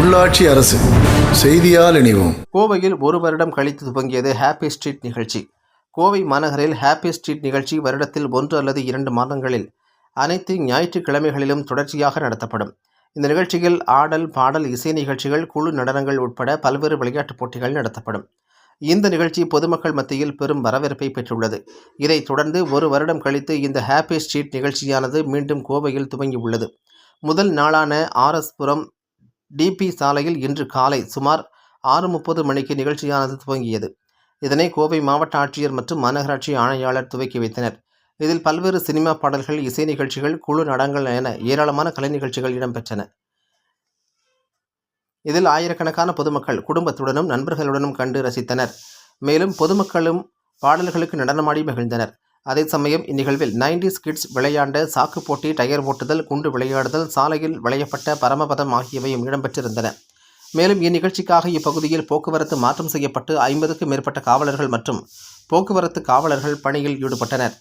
உள்ளாட்சி அரசு செய்தியால் இணைவோம். கோவையில் ஒரு வருடம் கழித்து துவங்கியது ஹாப்பி ஸ்ட்ரீட் நிகழ்ச்சி. கோவை மாநகரில் ஹாப்பி ஸ்ட்ரீட் நிகழ்ச்சி வருடத்தில் ஒன்று அல்லது இரண்டு மாதங்களில் அனைத்து ஞாயிற்றுக்கிழமைகளிலும் தொடர்ச்சியாக நடத்தப்படும். இந்த நிகழ்ச்சியில் ஆடல் பாடல் இசை நிகழ்ச்சிகள் குழு நடனங்கள் உட்பட பல்வேறு விளையாட்டுப் போட்டிகள் நடத்தப்படும். இந்த நிகழ்ச்சி பொதுமக்கள் மத்தியில் பெரும் வரவேற்பை பெற்றுள்ளது. இதைத் தொடர்ந்து ஒரு வருடம் கழித்து இந்த ஹாப்பி ஸ்ட்ரீட் நிகழ்ச்சியானது மீண்டும் கோவையில் துவங்கியுள்ளது. முதல் நாளான ஆர்எஸ்புரம் டிபி சாலையில் இன்று காலை சுமார் ஆறு முப்பது மணிக்கு நிகழ்ச்சியானது துவங்கியது. இதனை கோவை மாவட்ட ஆட்சியர் மற்றும் மாநகராட்சி ஆணையாளர் துவக்கி வைத்தனர். இதில் பல்வேறு சினிமா பாடல்கள் இசை நிகழ்ச்சிகள் குழு நடங்கள் என ஏராளமான கலை நிகழ்ச்சிகள் இடம்பெற்றன. இதில் ஆயிரக்கணக்கான பொதுமக்கள் குடும்பத்துடனும் நண்பர்களுடனும் கண்டு ரசித்தனர். மேலும் பொதுமக்களும் பாடல்களுக்கு நடனமாடி மகிழ்ந்தனர். அதே சமயம் இந்நிகழ்வில் 90s கிட்ஸ் விளையாண்ட சாக்கு போட்டி டயர் ஓட்டுதல் குண்டு விளையாடுதல் சாலையில் விளையப்பட்ட பரமபதம் ஆகியவையும் இடம்பெற்றிருந்தன. மேலும் இந்நிகழ்ச்சிக்காக இப்பகுதியில் போக்குவரத்து மாற்றம் செய்யப்பட்டு ஐம்பதுக்கும் மேற்பட்ட காவலர்கள் மற்றும் போக்குவரத்து காவலர்கள் பணியில் ஈடுபட்டனர்.